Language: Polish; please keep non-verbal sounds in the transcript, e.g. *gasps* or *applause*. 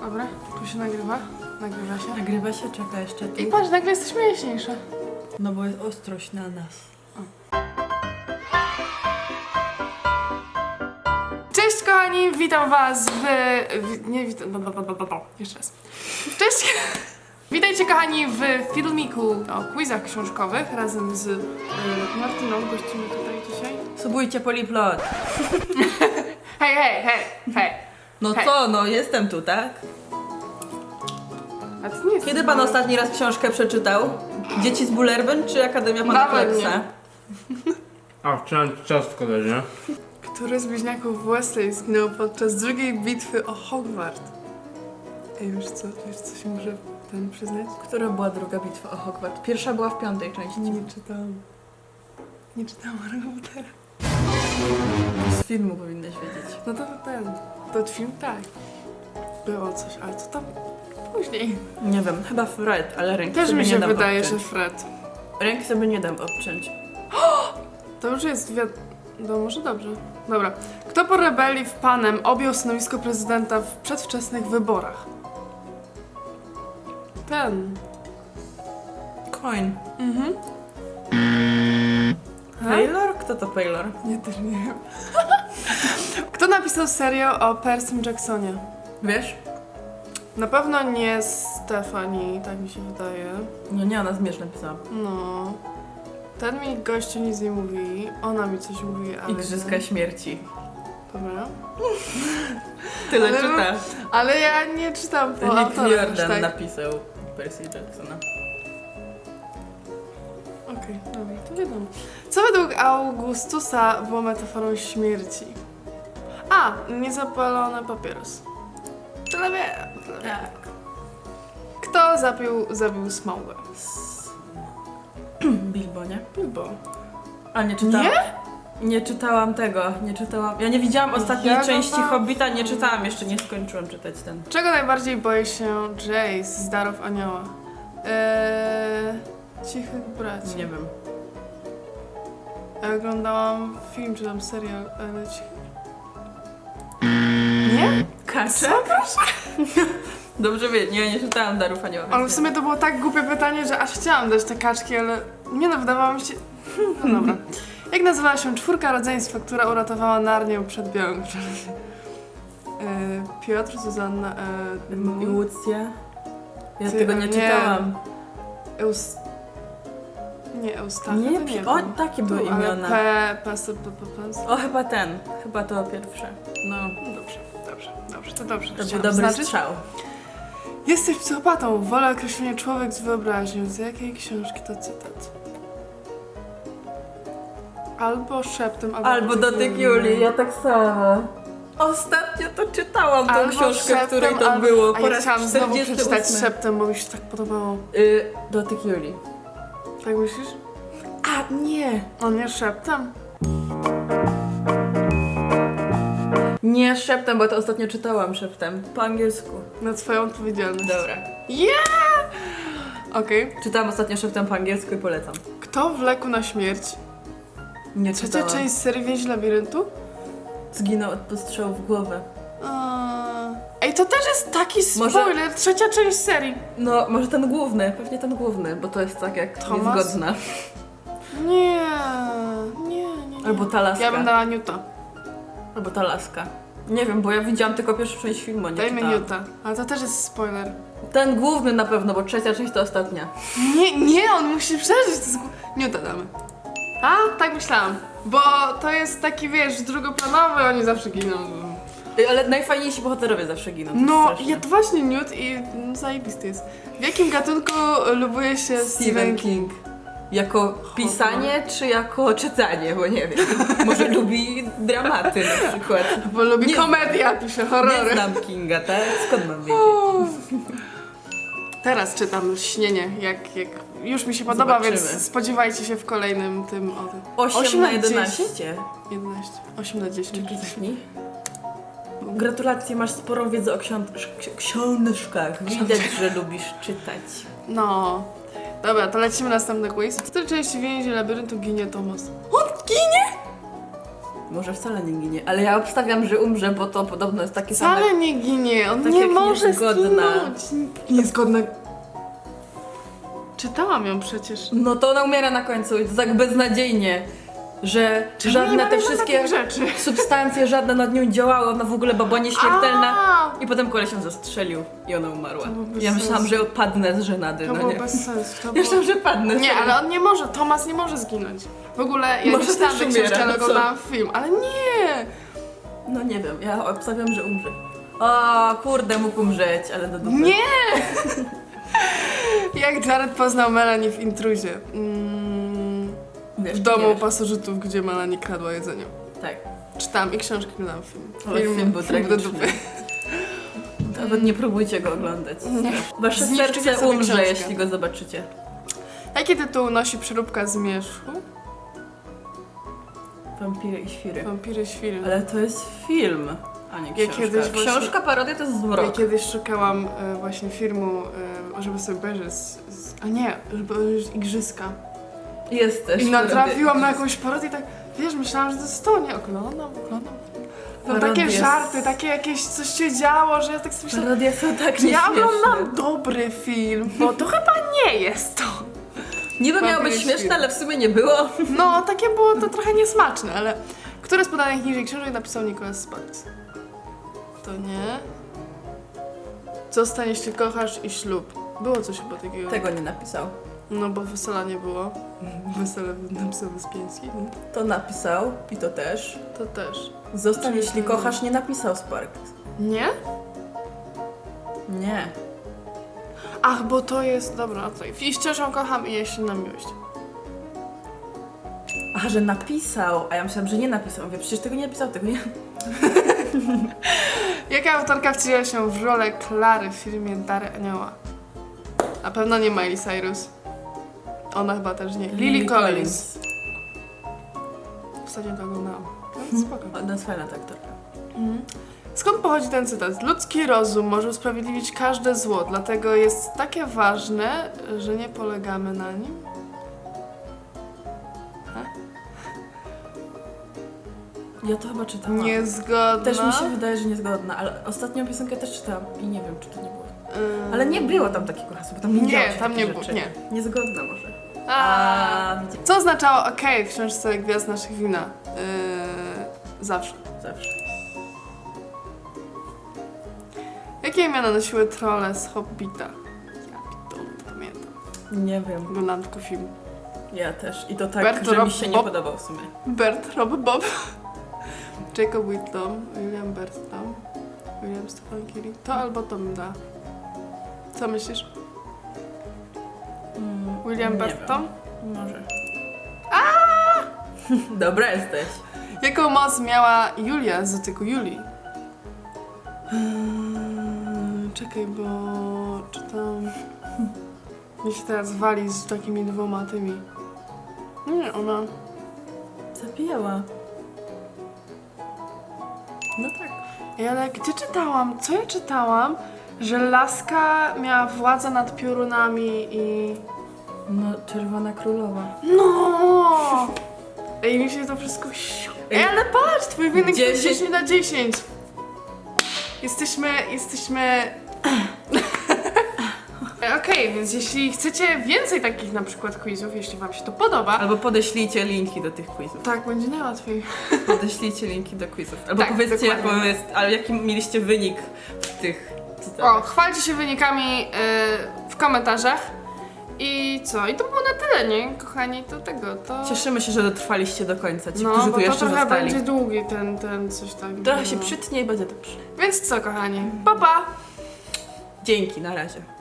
Dobra, tu się nagrywa. Nagrywa się. Nagrywa się, czeka jeszcze tu. I patrz, nagle jesteśmy jaśniejsze. No bo jest ostrość na nas. Cześć kochani, witam was w... w nie witam... no, no, no, no, no. Jeszcze raz. Cześć! *laughs* Witajcie kochani w filmiku o quizach książkowych razem z y, Martyną, gościmy tutaj dzisiaj. Subujcie Poliplot. *laughs* Hej, hej, hej, hej. No Hej. co, no jestem tu, tak? A nie Kiedy pan ostatni raz książkę przeczytał? Dzieci z Bullerben czy Akademia Pana Nawet Kleksa? nie. A, chciałem ciastko nie? Który z bliźniaków Wesley zginął podczas drugiej bitwy o Hogwart? Ej, wiesz co, wiesz co się może ten przyznać? Która była druga bitwa o Hogwart? Pierwsza była w piątej części. Nie czytałam. Nie czytałam Harry Pottera. Z filmu powinnaś wiedzieć. No to ten, to film tak. Było coś, ale co tam później? Nie wiem, chyba Fred, ale ręki Też sobie mi nie się dam wydaje, że obciąć. Fred. Ręki sobie nie dam obciąć. *gasps* To już jest wiad... No może dobrze. Dobra. Kto po rebelii w Panem objął stanowisko prezydenta w przedwczesnych wyborach? Ten. Coin. Mhm. Ha? Taylor? Kto to Taylor? Nie, też nie wiem. *laughs* Kto napisał serial o Percym Jacksonie? Wiesz? Na pewno nie Stefani, tak mi się wydaje. Nie, nie, ona zmierz napisała. No. Ten mi gościu nic nie mówi, ona mi coś mówi, ale... Igrzyska śmierci. Dobra. *laughs* Tyle Ale- czyta. Ale ja nie czytam po Nick autorach aż Riordan tak. napisał Percy Jacksona. Okej, dobra, to wiadomo. Co według Augustusa było metaforą śmierci? A, niezapalony papieros. Tyle wiem, tyle wiem. Tak. Kto zabił, zabił Smaugę? *clears throat* Bilbo, nie? Bilbo. A nie czytałam. Nie? Nie czytałam tego, nie czytałam. Ja nie widziałam ostatniej Ja go części mam- Hobbita, nie czytałam, jeszcze nie skończyłam czytać ten. Czego najbardziej boi się Jace z Darów Anioła? Eee, Cichych Braci. Nie wiem. Ja oglądałam film, czy tam serial, ale Cichych... Nie? Kacze? *laughs* Dobrze wie, nie, nie czytałam Darów Anioła. Ale w sumie to było tak głupie pytanie, że aż chciałam dać te kaczki, ale nie no, wydawało mi się... No dobra. Jak nazywała się czwórka rodzeństwa, która uratowała Narnię przed białym królem? E, Piotr, Zuzanna, e. Ja Ty, tego a nie nie. czytałam. Eus... Nie, Eustachy, Nie, to nie pi- o, wiem. takie były Tu, ale imiona. P, P, S, P, P, P, O, chyba ten. Chyba to pierwsze. No, Dobrze, dobrze, dobrze, to dobrze. to był chciałam dobry zaznaczyć. strzał. Jesteś psychopatą, wolę określenie człowiek z wyobraźnią. Z jakiej książki to cytat? Albo szeptem, albo... Albo dotyk Julii, ja tak samo. Ostatnio to czytałam tą Albo książkę, w której to al- było. A Po ja raz chciałam znowu 48. przeczytać szeptem, bo mi się tak podobało. Y, dotyk Julii. Tak myślisz? A, nie. O nie, szeptem? Nie szeptem, bo to ostatnio czytałam szeptem. Po angielsku. Na twoją odpowiedzialność. Dobra. Yeah! Okej. Czytałam ostatnio szeptem po angielsku i polecam. Kto wlekł na śmierć? Nie Trzecia czytałam. część serii Więź Labiryntu? Zginął od postrzału w głowę. Ej, to też jest taki Może- spoiler. Trzecia część serii. No, może ten główny, pewnie ten główny, bo to jest tak jak Thomas? niezgodna. Nie, nie, nie. nie. Albo ta laska. Ja bym dała Newta. Albo ta laska. Nie wiem, bo ja widziałam tylko pierwszą część filmu, nie Dajmy czytałam. Newta. Ale to też jest spoiler. Ten główny na pewno, bo trzecia część to ostatnia. Nie, nie, on musi przeżyć. To jest... Newta damy. A, tak myślałam. Bo to jest taki, wiesz, drugoplanowy, oni zawsze giną. Ej, Ale najfajniejsi bohaterowie zawsze giną. to jest No, straszne. ja to właśnie Newt i no, zajebisty jest. W jakim gatunku lubuje się Stephen King. Jako pisanie, czy jako czytanie, bo nie wiem. Może lubi dramaty na przykład. Bo lubi Nie- komedia, pisze Nie horrory. znam Kinga, tak? Skąd mam wiedzieć? Teraz czytam Śnienie, jak, jak już mi się podoba, Zobaczymy. więc spodziewajcie się w kolejnym tym o tym. 8, Osiem na na 11. 11. 8 na 10. Kliknij. Gratulacje, masz sporą wiedzę o książ- ksi- książkach. Widać, że lubisz czytać. No. Dobra, to lecimy następny quiz. W której części więzi labiryntu ginie Tomas? On ginie? Może wcale nie ginie, ale ja obstawiam, że umrze, bo to podobno jest takie same... Wcale nie ginie, on Tak nie jak może niezgodna. zginąć. Niezgodna. Czytałam ją przecież. No to ona umiera na końcu i to tak beznadziejnie, że nie żadne te wszystkie takich rzeczy? substancje, żadne nad nią działały, ona w ogóle była nieśmiertelna. A, I potem koleś ją zastrzelił i ona umarła. Bez Ja myślałam, sensu. że odpadnę z żenady, To no było nie. bez sensu. To Ja było... myślałam, że padnę. Nie, ale on nie może, Tomas nie może zginąć. W ogóle ja Może nie czytałam też tej umiera, ale no co? oglądałam film, ale nie! No nie wiem, ja obstawiam, że umrze. O, kurde, mógł umrzeć, ale do dupy. Nie! *laughs* Jak Jared poznał Melanie w intruzie. Mm, Wiesz, w domu wiesz. pasożytów, gdzie Melanie kradła jedzenie. Tak. Czytałam i książki, oglądałam film. Ale film był do tragiczny. dupy. *laughs* Nawet nie próbujcie go oglądać. Wasze Zniszczycie serce sobie umrze, książkę. jeśli go zobaczycie. Jaki tytuł nosi przeróbka Zmierzchu? Wampiry i świry. Wampiry świry. Ale to jest film, a nie książka. kiedyś właśnie- Książka, parodia to jest Ja zmrok. kiedyś szukałam e, właśnie filmu, e, żeby sobie obejrzeć, z, z, a nie, żeby obejrzeć Igrzyska. Jest też I natrafiłam parodia. na jakąś parodię i tak, wiesz, myślałam, że to jest to, nie? Oglądam, oglądam. Parodię takie żarty, takie jakieś coś się działo, że ja tak sobie myślałam, Parodie są tak czy ja nieśmieszne. oglądam dobry film, bo to chyba nie jest to. Niby miało być i śmieszne, ale w sumie nie było. No, takie było to trochę niesmaczne, ale które z podanych niżej książek napisał Nicholas Sparks? To nie. Co stanie, jeśli kochasz i ślub? Było coś chyba takiego. Tego nie napisał. No bo wesela nie było. Wesele napisał Wyspiański. To napisał i to też. To też. Zostań, Czyli jeśli kochasz, nie napisał Sparks. Nie? Nie. Ach, bo to jest... Dobra, to i ją kocham i jeśli na miłość. Aha, że napisał, a ja myślałam, że nie napisał. Mówię, przecież tego nie napisał, tego nie... *laughs* Jaka autorka wcieliła się w rolę Klary w filmie Dary Anioła? Na pewno nie Miley Cyrus. Ona chyba też nie. Lily, Collins. Ostatnio to oglądałam. No, spoko. Ona jest fajna ta aktorka. Skąd pochodzi ten cytat? Ludzki rozum może usprawiedliwić każde zło, dlatego jest takie ważne, że nie polegamy na nim. Ja to chyba czytałam. Niezgodna. Też mi się wydaje, że niezgodna, ale ostatnią piosenkę też czytałam i nie wiem, czy to nie było. Ym, Ale nie było tam takiego hasła, bo tam nie, Nie, działo się tam nie było, nie. Niezgodna może. A. Co oznaczało OK w książce Gwiazd naszych wina? Yy, zawsze. zawsze. Jakie imiona nosiły trolle z Hobbita? Ja pitole, nie pamiętam. Nie wiem. Oglądałam tylko film. Ja też. I to tak, Bert, że Rob, mi się nie Bob. podobał w sumie. Bert, Rob, Bob. *laughs* Jacob Whitlam, William Bertram, William Stefan Curie. To albo to dała. Co myślisz? William nie Bertram? wiem. Może. *laughs* Dobra jesteś. Jaką moc miała Julia z dotyku Julii? Hmm, czekaj, bo czytam... Mi się teraz wali z takimi dwoma tymi. Nie, ona... Zabijała. No tak. Ej, ale gdzie czytałam? Co ja czytałam? Że laska miała władzę nad piorunami i... No, Czerwona Królowa. No! Ej, mi się to wszystko... Ej, ale patrz, twój wynik to 10. 10 na 10. Jesteśmy, jesteśmy... Okej, więc jeśli chcecie więcej takich na przykład quizów, jeśli wam się to podoba, Albo podeślijcie linki do tych quizów. tak, będzie najłatwiej. Podeślijcie linki do quizów. Albo Tak, powiedzcie, dokładnie. jaką jest, ale jaki mieliście wynik w tych O, chwalcie się wynikami y, w komentarzach. I co? I to było na tyle, nie? Kochani, to tego, to... Cieszymy się, że dotrwaliście do końca, ci, no, którzy bo tu to jeszcze trochę zostali. będzie długi ten, ten coś tam. Trochę się no. przytnie i będzie dobrze. Więc co, kochani? Pa, pa! Dzięki, na razie.